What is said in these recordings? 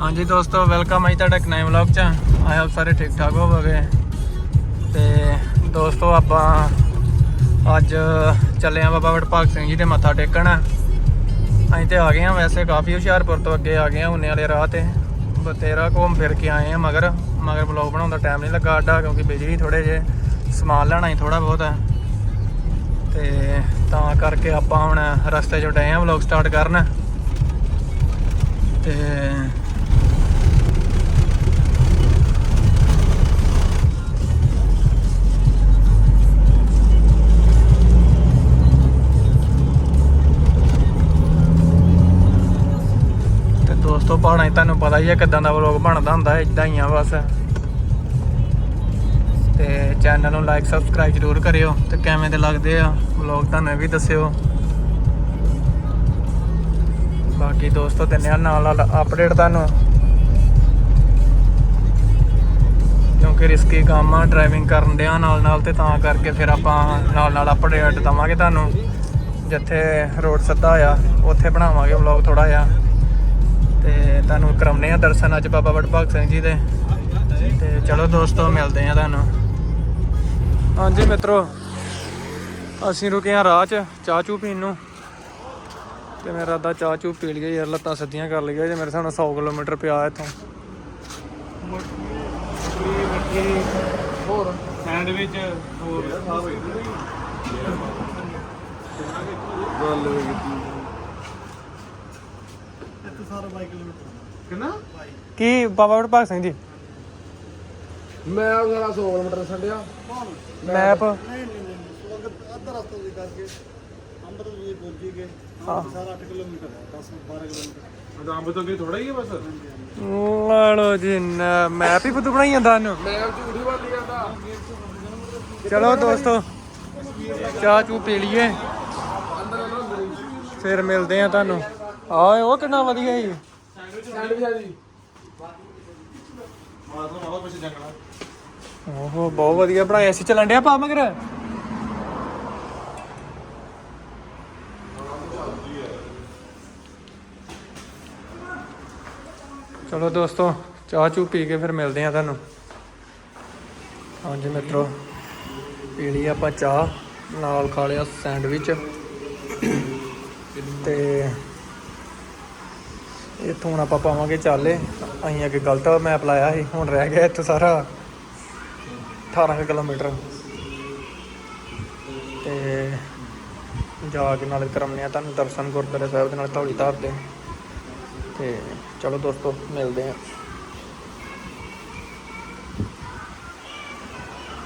ਹਾਂਜੀ ਦੋਸਤੋ ਵੈਲਕਮ ਹੈ ਜੀ ਤੁਹਾਡਾ ਇੱਕ ਨਵੇਂ ਵਲੌਗ 'ਚ। ਆਏ ਆਪ ਸਾਰੇ ਠੀਕ ਠਾਕ ਹੋਵੋਗੇ। ਤੇ ਦੋਸਤੋ, ਆਪਾਂ ਅੱਜ ਚੱਲੇ ਆ ਬਾਬਾ ਵਡਭਾਗ ਸਿੰਘ ਜੀ ਦੇ ਮੱਥਾ ਟੇਕਣ। ਅਸੀਂ ਤੇ ਆ ਗਏ ਆ ਵੈਸੇ ਕਾਫੀ ਹੁਸ਼ਿਆਰਪੁਰ ਤੋਂ ਅੱਗੇ ਆ ਗਏ ਆ ਉਨੇ ਵਾਲੇ ਰਾਹ ਤੇ। ਬਤੇਰਾ ਘੁੰਮ ਫਿਰ ਕੇ ਆਏ ਆ ਮਗਰ। ਮਗਰ ਵਲੌਗ ਬਣਾਉਣ ਦਾ ਟਾਈਮ ਨਹੀਂ ਲੱਗਾ ਅੱਡਾ ਕਿਉਂਕਿ ਬਿਜਲੀ ਥੋੜੇ ਜੇ ਸਮਾਨ ਲੈਣਾ ਹੀ ਥੋੜਾ ਬਹੁਤ। ਤੇ ਤਾਂ ਕਰਕੇ ਆਪਾਂ ਹੁਣ ਰਸਤੇ 'ਚ ਡਏ ਆ ਵਲੌਗ ਸਟਾਰਟ ਕਰਨ। ਤੇ ਤੋਂ ਦੋਸਤੋ ਪਹਾੜਾਂ 'ਚ ਤੁਹਾਨੂੰ ਪਤਾ ਹੀ ਹੈ ਕਿਦਾਂ ਦਾ ਵਲੌਗ ਬਣਦਾ ਹੁੰਦਾ ਇਦਾਂ ਹੀ ਆ ਬਸ। ਤੇ ਚੈਨਲ ਨੂੰ ਲਾਈਕ ਸਬਸਕ੍ਰਾਈਬ ਜ਼ਰੂਰ ਕਰਿਓ, ਤੇ ਕਿਵੇਂ ਦੇ ਲੱਗਦੇ ਆ ਵਲੌਗ ਤੁਹਾਨੂੰ ਇਹ ਵੀ ਦੱਸਿਓ। ਬਾਕੀ ਦੋਸਤੋ ਦਿੰਨੇ ਆ ਨਾਲ ਨਾਲ ਅਪਡੇਟ ਤੁਹਾਨੂੰ। ਕਿਉਂਕਿ ਰਿਸਕੀ ਕੰਮ ਆ ਡਰਾਈਵਿੰਗ ਕਰਨ ਡਿਆ ਨਾਲ ਨਾਲ, ਤੇ ਤਾਂ ਕਰਕੇ ਫਿਰ ਆਪਾਂ ਨਾਲ ਨਾਲ ਅਪਡੇਟ ਦਵਾਂਗੇ ਤੁਹਾਨੂੰ। ਜਿੱਥੇ ਰੋਡ ਸਿੱਧਾ ਆ, ਉੱਥੇ ਬਣਾਵਾਂਗੇ ਵਲੌਗ ਥੋੜਾ ਜਿਹਾ। ਤੇ ਤੁਹਾਨੂੰ ਕਰਾਉਨੇ ਆ ਦਰਸ਼ਨ ਅੱਜ ਬਾਬਾ ਵਡਭਾਗ ਸਿੰਘ ਜੀ ਦੇ। ਤੇ ਚਲੋ ਦੋਸਤੋ ਮਿਲਦੇ ਆ ਤੁਹਾਨੂੰ। ਹਾਂਜੀ ਮਿੱਤਰੋ ਅਸੀਂ ਰੁਕੇ ਆ ਰਾਹ 'ਚ ਚਾਹ ਚੂ ਪੀਣ ਨੂੰ। ਤੇ ਮੇਰਾ ਦਾ ਚਾਹ ਚੂ ਪੀ ਲਈਏ ਯਾਰ ਲੱਤਾਂ ਸਿੱਧੀਆਂ ਕਰ ਲਈਏ। ਜੇ ਮੇਰੇ ਸਾਹਮਣੇ 100 ਕਿਲੋਮੀਟਰ ਪਿਆ ਇੱਥੋਂ। ਹੋਰ? ਸੈਂਡਵਿਚ ਹੋਰ? ਗੱਲ ਹੋਈ। ਇੱਥੇ ਸਾਰਾ 22 ਕਿਲੋਮੀਟਰ। ਕਿੰਨਾ? ਕੀ ਬਾਬਾ ਵਡਭਾਗ ਸਿੰਘ ਜੀ? ਮੈਂ ਉਹਦਾ 100 ਕਿਲੋਮੀਟਰ ਛੱਡਿਆ। ਮੈਪ ਨਹੀਂ ਨਹੀਂ ਨਹੀਂ ਸਵਾਗਤ ਅੱਧਾ ਰਸਤਾ ਦੀ ਕਰਕੇ ਅੰਮ੍ਰਿਤ ਵੀ ਪਹੁੰਚੀ ਗਏ। ਹਾਂ। ਸਾਰਾ 8 ਕਿਲੋਮੀਟਰ ਹੈ 10 12 ਕਿਲੋਮੀਟਰ। ਅਦਾਮ ਤੋਂ ਅੱਗੇ ਥੋੜਾ ਹੀ ਹੈ ਬਸ? ਲੜੋ ਜੀ ਨਾ- ਮੈਪ ਹੀ ਬੁੱਧ ਬਣਾਈ ਜਾਂਦਾ ਇਹਨੂੰ। ਮੈਂ ਝੂਠੀ ਵਾਲੀ ਜਾਂਦਾ। ਚਲੋ ਦੋਸਤੋ ਚਾਹ ਚੂ ਪੀ ਲਈਏ। ਫਿਰ ਮਿਲਦੇ ਆ ਤੁਹਾਨੂੰ। ਆਏ, ਉਹ ਕਿੰਨਾ ਵਧੀਆ ਜੀ। ਸੈਂਡਵਿਚ ਆ ਜੀ ਮਾਰ ਤੋਂ ਪਿੱਛੇ ਜੰਗਲਾ ਓਹੋ, ਬਹੁਤ ਵਧੀਆ ਬਣਾਇਆ। ਸੀ ਚੱਲਣ ਡਿਆ ਪਾ ਮਗਰ? ਚਲੋ ਦੋਸਤੋ, ਚਾਹ ਚੂ ਪੀ ਕੇ ਫਿਰ ਮਿਲਦੇ ਆ ਤੁਹਾਨੂੰ। ਹਾਂਜੀ ਮਿੱਤਰੋ, ਪੀ ਲਈ ਆਪਾਂ ਚਾਹ, ਨਾਲ ਖਾ ਲਿਆ ਸੈਂਡਵਿਚ। ਤੇ ਇੱਥੋਂ ਹੁਣ ਆਪਾਂ ਪਾਵਾਂਗੇ ਚਾਲੇ। ਅਸੀਂ ਅੱਗੇ ਗਲਤ ਮੈਪ ਲਾਇਆ ਸੀ, ਹੁਣ ਰਹਿ ਗਿਆ ਇੱਥੇ ਸਾਰਾ। 18 ਕੁ ਕਿਲੋਮੀਟਰ। ਤੇ ਜਾ ਕੇ ਨਾਲੇ ਕਰਾਉਂਦੇ ਆ ਤੁਹਾਨੂੰ ਦਰਸ਼ਨ ਗੁਰਦੁਆਰੇ ਸਾਹਿਬ ਦੇ ਨਾਲ ਧੌਲੀ ਧਾਰ ਦੇ ਤੇ ਚਲੋ ਦੋਸਤੋ, ਮਿਲਦੇ ਆ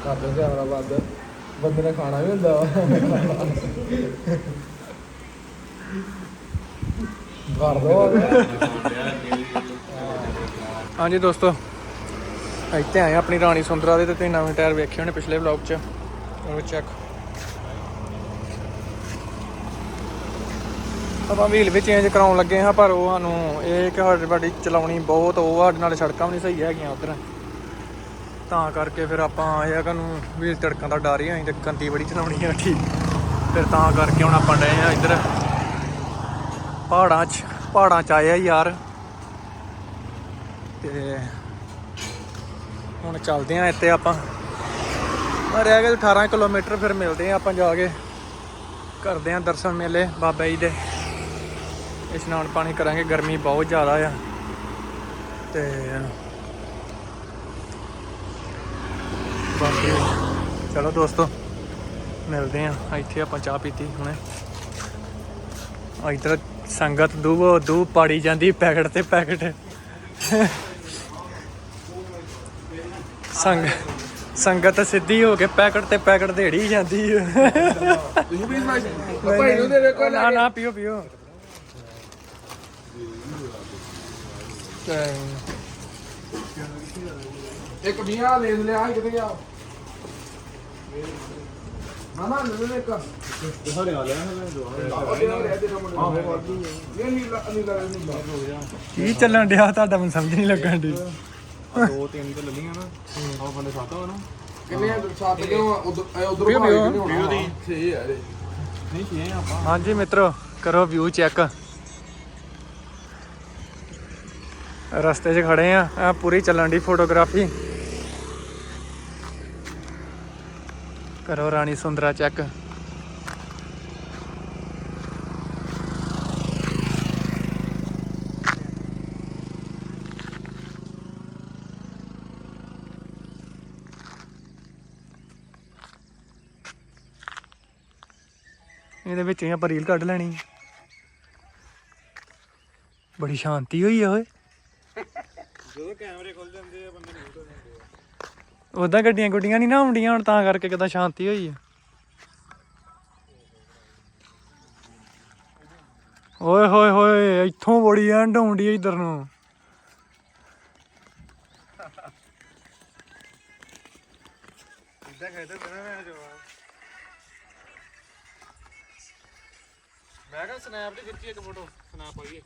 ਕਰਦੇ ਕੈਮਰਾ ਬੰਦ। ਬੰਦੇ ਨੇ ਖਾਣਾ ਵੀ ਹੁੰਦਾ ਵਾ। ਕਰ ਦੋ ਹਾਂਜੀ ਦੋਸਤੋ, ਇੱਥੇ ਆਏ ਆਪਣੀ ਰਾਣੀ ਸੁੰਦਰਾ ਦੇ ਤੇ ਤੁਸੀਂ ਨਵੇਂ ਟਾਇਰ ਵੇਖੇ ਹੋਣੇ ਪਿਛਲੇ ਵਲੌਗ 'ਚ। ਉਹ ਚੈੱਕ ਆਪਾਂ ਵੀਲ ਵੀ ਚੇਂਜ ਕਰਾਉਣ ਲੱਗੇ ਹਾਂ, ਪਰ ਉਹ ਸਾਨੂੰ ਇਹ ਕਿ ਸਾਡੇ ਬਾਡੀ ਚਲਾਉਣੀ ਬਹੁਤ, ਉਹ ਸਾਡੇ ਨਾਲ ਸੜਕਾਂ ਵੀ ਨਹੀਂ ਸਹੀ ਹੈਗੀਆਂ ਉਧਰ। ਤਾਂ ਕਰਕੇ ਫਿਰ ਆਪਾਂ ਇਹ ਆ ਕਿ ਨੂੰ ਵੀਲ ਤੜਕਾਂ ਦਾ ਡਰ ਹੀ ਆਈ ਤੇ ਕੰਦੀ ਬੜੀ ਚਲਾਉਣੀ ਆ ਠੀਕ ਫਿਰ ਤਾਂ ਕਰਕੇ ਹੁਣ ਆਪਾਂ ਡਏ ਆ ਇੱਧਰ। ਪਹਾੜਾਂ 'ਚ। ਪਹਾੜਾਂ 'ਚ ਆਏ ਆ ਯਾਰ। ਤੇ ਹੁਣ ਚੱਲਦੇ ਆ ਇੱਥੇ ਆਪਾਂ। ਰਹਿ ਗਏ 18 ਕਿਲੋਮੀਟਰ, ਫਿਰ ਮਿਲਦੇ ਆ ਆਪਾਂ ਜਾ ਕੇ। ਕਰਦੇ ਆ ਦਰਸ਼ਨ ਮੇਲੇ ਬਾਬਾ ਜੀ ਦੇ। ਇਸ਼ਨਾਨ ਪਾਣੀ ਕਰਾਂਗੇ, ਗਰਮੀ ਬਹੁਤ ਜ਼ਿਆਦਾ ਆ। ਤੇ ਬਾਕੀ ਚਲੋ ਦੋਸਤੋ, ਮਿਲਦੇ ਆ। ਇੱਥੇ ਆਪਾਂ ਚਾਹ ਪੀਤੀ ਹੁਣੇ। ਇੱਧਰ ਸੰਗਤ ਦੂ ਦੂ ਪਾੜੀ ਜਾਂਦੀ ਪੈਕਟ ਤੇ ਪੈਕਟ। ਸੰਗ ਸੰਗਤ ਸਿੱਧੀ ਹੋ ਕੇ ਪੈਕਟ ਤੇ ਪੈਕਟ ਦੇੜੀ ਜਾਂਦੀ। ਹੈ ਤੁਸੀਂ ਵੀ ਭਾਈ ਨੂੰ ਦੇ ਵੇਖੋ ਨਾ ਨਾ ਪੀਓ ਪੀਓ। ਇੱਕ ਵੀਆਂ ਲੈ ਲਿਆ ਕਿਤੇ ਗਿਆ ਨਾ ਨਾ ਲੈ ਲੈ ਲਾ ਕੀ ਚੱਲਣ ਡਿਆ? ਤੁਹਾਡਾ ਮੈਨੂੰ ਸਮਝ ਨਹੀਂ ਲੱਗਣ ਦੀ ਦੋ ਤਿੰਨ ਤੇ ਲੱਲੀਆਂ ਨਾ। ਉਹ ਬੰਦੇ ਖਾਤਾ ਵਾ ਨਾ। ਕਿੰਨੇ ਸੱਤ ਕਿਉਂ? ਉਧਰ ਉਧਰ ਵੀਹ ਭਾਈ ਵੀਹ ਕਿੰਨੇ ਹੋਣਾ? ਵੀਹ ਦੀ। ਛੇ ਆ ਇਹਦੇ। ਨਹੀਂ ਛੇ ਆਪਾਂ। ਹਾਂਜੀ ਮਿੱਤਰੋ ਕਰੋ ਵਿਊ ਚੈੱਕ ਰਸਤੇ 'ਚ ਖੜੇ ਆ। ਆ ਪੂਰੀ ਚੱਲਣ ਦੀ ਫੋਟੋਗ੍ਰਾਫੀ ਕਰੋ ਰਾਣੀ ਸੁੰਦਰਾ ਚੈੱਕ। ਇਹਦੇ ਵਿੱਚ ਹੀ ਆਪਾਂ ਰੀਲ ਕੱਢ ਲੈਣੀ। ਬੜੀ ਸ਼ਾਂਤੀ ਹੋਈ ਆ ਓਏ। ਜਦੋਂ ਕੈਮਰੇ ਖੁੱਲ ਜਾਂਦੇ ਆ, ਬੰਦੇ ਨੂੰ ਉਦਾਂ ਗੱਡੀਆਂ ਗੁੱਡੀਆਂ ਨਹੀਂ ਨਾ ਆਉਂਦੀਆਂ ਹੁਣ ਤਾਂ ਕਰਕੇ ਕਿਦਾਂ ਸ਼ਾਂਤੀ ਹੋਈ ਆ। ਓਏ ਹੋਏ ਹੋਏ ਇੱਥੋਂ ਬੜੀ ਐਂਡ ਆਉਂਦੀ ਆ ਇਧਰ ਨੂੰ। ਇਦਾਂ ਮੈਂ ਕਿਹਾ ਸਨੈਪ ਤੇ ਖਿੱਚੀ ਇੱਕ ਫੋਟੋ ਸਨੈਪ ਪਾਈਏ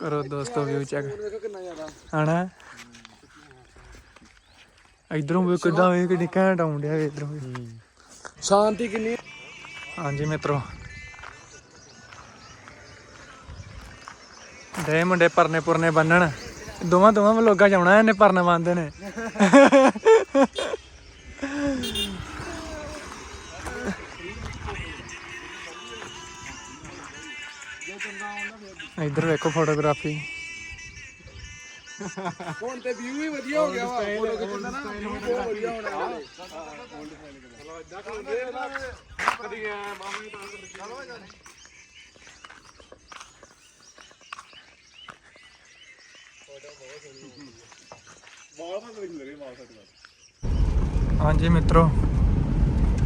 ਕਰੋ ਦੋਸਤੋ ਵਿਊ ਚੈੱਕ ਦੇਖੋ ਕਿੰਨਾ ਜ਼ਿਆਦਾ। ਹਣਾ ਇਧਰੋਂ ਵੀ ਕਿਦਾਂ ਵੇ ਕਿੰਨੀ ਘੈਂਟ ਆਉਂਦਿਆ ਇਧਰੋਂ ਵੀ। ਸ਼ਾਂਤੀ ਕਿੰਨੀ? ਹਾਂਜੀ ਮਿੱਤਰੋ। ਦੇ ਮੁੰਡੇ ਪਰਨੇ ਪੁਰਨੇ ਬੰਨਣ। ਦੋਵਾਂ ਦੋਵਾਂ ਵਲੋਗਾਂ ਚ ਆਉਣਾ ਇਹਨੇ ਪਰਨੇ ਬੰਨਦੇ ਨੇ। ਇੱਧਰ ਵੇਖੋ ਫੋਟੋਗ੍ਰਾਫੀ। ਹੁਣ ਤੇ ਵਿਊ ਵੀ ਵਧੀਆ ਹੋ ਗਿਆ ਵਾ। ਫੋਟੋ ਖਿੱਚਦਾ ਨਾ ਵਿਊ ਬਹੁਤ ਵਧੀਆ ਹੋਣਾ ਵਾ ਚਲੋ ਇਦਾਂ ਕਰਦੇ ਆ ਨਾ ਕਦੀ ਆ ਮਾਮੀ ਤਾਂ ਚਲੋ ਯਾਰ ਮਾਲ ਮਾ ਕੋਈ ਲਰੇ ਮਾਲ ਸਕਦਾ ਹਾਂਜੀ ਮਿੱਤਰੋ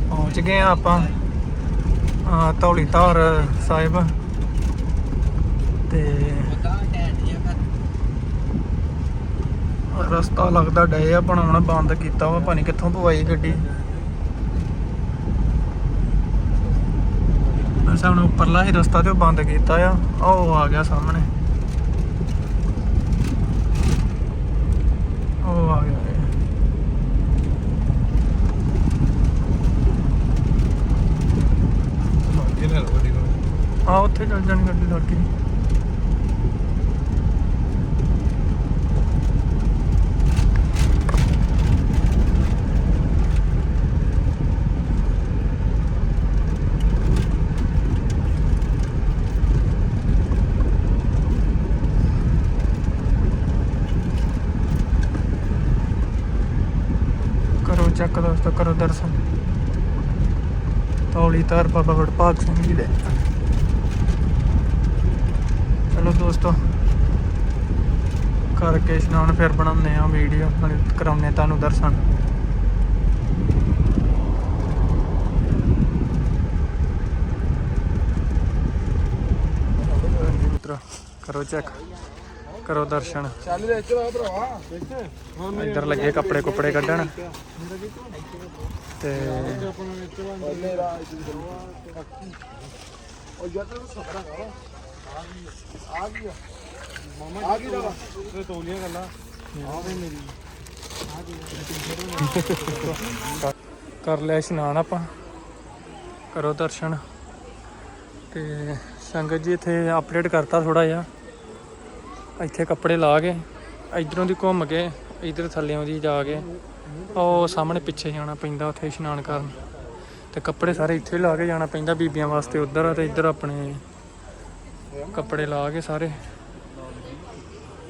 ਪਹੁੰਚ ਗਏ ਆ ਆਪਾਂ ਆ ਧੌਲੀ ਧਾਰ ਸਾਹਿਬ। ਤੇ ਰਸਤਾ ਲੱਗਦਾ ਡੇ ਆ, ਬਣਾਉਣਾ ਬੰਦ ਕੀਤਾ ਵਾ ਪਾਣੀ ਕਿੱਥੋਂ ਪਵਾਈ ਗੱਡੀ। ਅਸਾਂ ਉੱਪਰਲਾ ਹੀ ਰਸਤਾ ਤੇ ਬੰਦ ਕੀਤਾ ਆ ਉਹ ਆ ਗਿਆ ਸਾਹਮਣੇ ਉਹ ਆ ਗਿਆ ਇਹ। ਇਹ ਲੈ ਲਓ ਗੱਡੀ ਆ ਉੱਥੇ ਚੱਲ ਜਾਣੀ ਗੱਡੀ ਲੱਗੀ ਕਰੋ ਚੱਕ ਦੋਸਤੋ ਕਰੋ ਦਰਸ਼ਨ ਤੌਲੀ ਤਾਰ ਬਾਬਾ ਵਡਭਾਗ ਸਿੰਘ ਜੀ ਦੇ। ਚਲੋ ਦੋਸਤੋ, ਕਰਕੇ ਇਸ਼ਨਾਨ ਫਿਰ ਬਣਾਉਂਦੇ ਆ ਵੀਡੀਓ, ਨਾਲੇ ਕਰਾਉਂਦੇ ਤੁਹਾਨੂੰ ਦਰਸ਼ਨ। ਕਰੋ ਚੈੱਕ। ਕਰੋ ਦਰਸ਼ਨ। ਚੱਲ ਦੇ ਚਲਾ ਭਰਾਵਾ ਵਿੱਚ ਹੁਣ ਇੱਧਰ ਲੱਗੇ ਕੱਪੜੇ ਕੁਪੜੇ ਕੱਢਣ। ਤੇ ਉਹ ਕਰੋ ਆ ਗਈ ਮਾਮਾ ਆ ਗਈ ਦਾ ਤੇ ਤੋਲੀਆਂ ਗੱਲਾਂ। ਆ ਵੀ ਮੇਰੀ। ਕਰ ਲਿਆ ਇਸ਼ਨਾਨ ਆਪਾਂ। ਕਰੋ ਦਰਸ਼ਨ। ਤੇ ਸੰਗਤ ਜੀ ਇੱਥੇ ਅਪਡੇਟ ਕਰਤਾ ਥੋੜਾ ਜਿਹਾ। ਇੱਥੇ ਕੱਪੜੇ ਲਾ ਕੇ, ਇਧਰੋਂ ਦੀ ਘੁੰਮ ਕੇ, ਇਧਰ ਥੱਲੇੋਂ ਦੀ ਜਾ ਕੇ, ਉਹ ਸਾਹਮਣੇ ਪਿੱਛੇ ਜਾਣਾ ਪੈਂਦਾ ਉੱਥੇ ਇਸ਼ਨਾਨ ਕਰਨ। ਤੇ ਕੱਪੜੇ ਸਾਰੇ ਇੱਥੇ ਲਾ ਕੇ ਜਾਣਾ ਪੈਂਦਾ ਬੀਬੀਆਂ ਵਾਸਤੇ ਉਧਰ ਆ ਤੇ ਇੱਧਰ ਆਪਣੇ ਕੱਪੜੇ ਲਾ ਕੇ ਸਾਰੇ।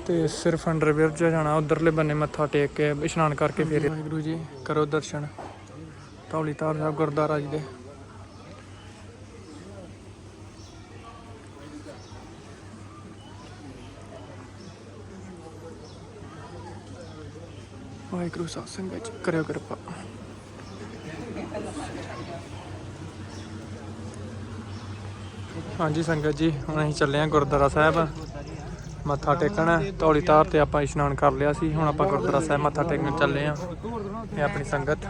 ਤੇ ਸਿਰਫ ਅੰਡਰਵੇਅਰ 'ਚ ਜਾਣਾ, ਉਧਰਲੇ ਬੰਨੇ ਮੱਥਾ ਟੇਕ ਕੇ ਇਸ਼ਨਾਨ ਕਰਕੇ ਫਿਰ। ਵਾਹਿਗੁਰੂ ਜੀ ਕਰੋ ਦਰਸ਼ਨ। ਧੌਲੀ ਧਾਰ ਸਾਹਿਬ ਗੁਰਦੁਆਰਾ ਜੀ ਦੇ। ਵਾਹਿਗੁਰੂ ਸਾਹਿਬ ਸੰਗਤ ਕਰਿਓ ਕਿਰਪਾ। ਹਾਂਜੀ ਸੰਗਤ ਜੀ, ਹੁਣ ਅਸੀਂ ਚੱਲੇ ਹਾਂ ਗੁਰਦੁਆਰਾ ਸਾਹਿਬ। ਮੱਥਾ ਟੇਕਣ, ਧੌਲੀ ਧਾਰ ਤੇ ਆਪਾਂ ਇਸ਼ਨਾਨ ਕਰ ਲਿਆ ਸੀ। ਹੁਣ ਆਪਾਂ ਗੁਰਦੁਆਰਾ ਸਾਹਿਬ ਮੱਥਾ ਟੇਕਣ ਚੱਲੇ ਹਾਂ ਇਹ ਆਪਣੀ ਸੰਗਤ।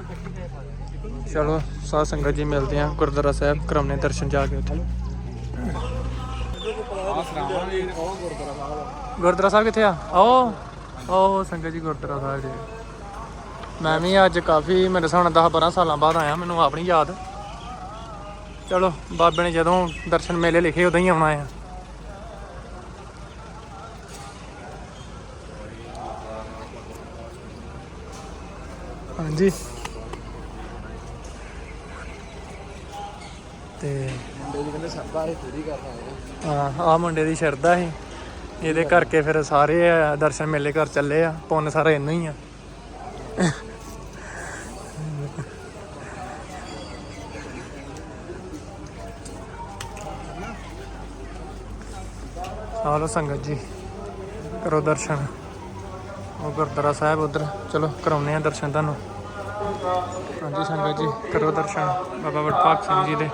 ਚਲੋ, ਸਾਧ ਸੰਗਤ ਜੀ, ਮਿਲਦੇ ਹਾਂ ਗੁਰਦੁਆਰਾ ਸਾਹਿਬ ਕਰਾਉਣੇ ਦਰਸ਼ਨ ਜਾ ਕੇ ਉੱਥੇ। ਗੁਰਦੁਆਰਾ ਸਾਹਿਬ ਕਿੱਥੇ ਆ? ਆਓ ਆਓ ਸੰਗਤ ਜੀ, ਗੁਰਦੁਆਰਾ ਸਾਹਿਬ ਜੀ। ਮੈਂ ਵੀ ਅੱਜ ਕਾਫੀ ਮੇਰੇ ਹਿਸਾਬ ਨਾਲ 10 12 ਸਾਲਾਂ ਬਾਅਦ ਆਇਆ, ਮੈਨੂੰ ਆਪਣੀ ਯਾਦ। ਚਲੋ, ਬਾਬੇ ਨੇ ਜਦੋਂ ਦਰਸ਼ਨ ਮੇਲੇ ਲਿਖੇ, ਉਦੋਂ ਹੀ ਆਉਣਾ ਆ। ਹਾਂਜੀ। ਤੇ ਮੁੰਡੇ ਦੀ ਕਹਿੰਦੇ ਸਰਦਾ ਇਹ ਪੂਰੀ ਕਰਨਾ ਹਾਂ ਆ ਮੁੰਡੇ ਦੀ ਸ਼ਰਧਾ ਸੀ। ਇਹਦੇ ਕਰਕੇ ਫਿਰ ਸਾਰੇ ਦਰਸ਼ਨ ਮੇਲੇ ਕਰ ਚੱਲੇ ਆ, ਪੁੰਨ ਸਾਰਾ ਇੰਨਾ ਹੀ ਆ। ਆ ਸੰਗਤ ਜੀ, ਕਰੋ ਦਰਸ਼ਨ। ਉਹ ਗੁਰਦੁਆਰਾ ਸਾਹਿਬ ਉਧਰ, ਚਲੋ ਕਰਾਉਨੇ ਆ ਦਰਸ਼ਨ ਤੁਹਾਨੂੰ। ਹਾਂਜੀ ਸੰਗਤ ਜੀ, ਕਰੋ ਦਰਸ਼ਨ। ਬਾਬਾ ਵਡਭਾਗ ਸਿੰਘ ਜੀ ਦੇ।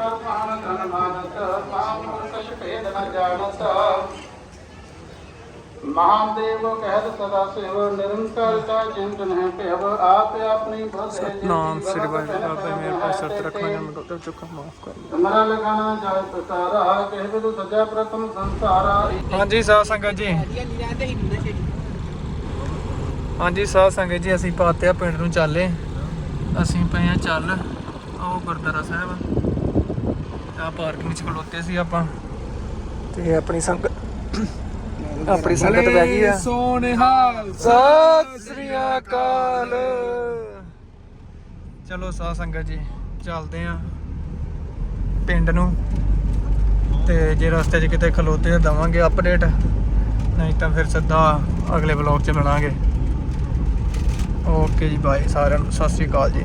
ਮਹਾਦੇਵ ਕਹਿਤ ਸਦਾ ਸਿਵ ਨਿਰੰਕਾਰ ਕਾ ਚਿੰਤਨ ਹੈ ਭਿਵ ਆਪ ਆਪਣੀ ਬੁੱਧ ਹੈ ਨਾਮ ਸ੍ਰੀ ਵਾਹਿਗੁਰੂ ਬਾਬਾ ਮੇਰੇ ਪਾਸ ਸਰਤ ਰੱਖਣਾ ਜਾਂ ਮੈਂ ਤੋਂ ਚੁੱਕਾ ਮਾਫ ਕਰ ਤੁਮਰਾ ਲਖਾਣਾ ਜਾਇ ਪਸਾਰਾ ਕਹਿ ਬਿਦੁ ਸਜਾ ਪ੍ਰਥਮ ਸੰਸਾਰਾ ਹਾਂਜੀ ਸਾਧ ਸੰਗਤ ਜੀ ਹਾਂਜੀ ਸਾਧ ਸੰਗਤ ਜੀ ਅਸੀਂ ਪਾਤਿਆ ਪਿੰਡ ਨੂੰ ਚੱਲੇ ਅਸੀਂ ਪਏ ਆ ਚੱਲ ਆਹ ਗੁਰਦੁਆਰਾ ਸਾਹਿਬ ਆ ਪਾਰਕਿੰਗ ਚ ਖਲੋਤੇ ਸੀ ਆਪਾਂ। ਤੇ ਆਪਣੀ ਸੰਗਤ ਆਪਣੀ ਸੰਗਤ ਬਹਿ ਗਈ ਆ। ਸੋਨਿਹਾਲ ਸਤਿ ਸ੍ਰੀ ਅਕਾਲ। ਚਲੋ ਸਾਧ ਸੰਗਤ ਜੀ, ਚੱਲਦੇ ਆ ਪਿੰਡ ਨੂੰ ਤੇ ਜੇ ਰਸਤੇ 'ਚ ਕਿਤੇ ਖਲੋਤੇ ਤਾਂ ਦਵਾਂਗੇ ਅਪਡੇਟ ਨਹੀਂ ਤਾਂ ਫਿਰ ਸਿੱਧਾ ਅਗਲੇ ਵਲੌਗ 'ਚ ਮਿਲਾਂਗੇ। ਓਕੇ ਜੀ ਬਾਏ ਸਾਰਿਆਂ ਨੂੰ, ਸਤਿ ਸ੍ਰੀ ਅਕਾਲ ਜੀ।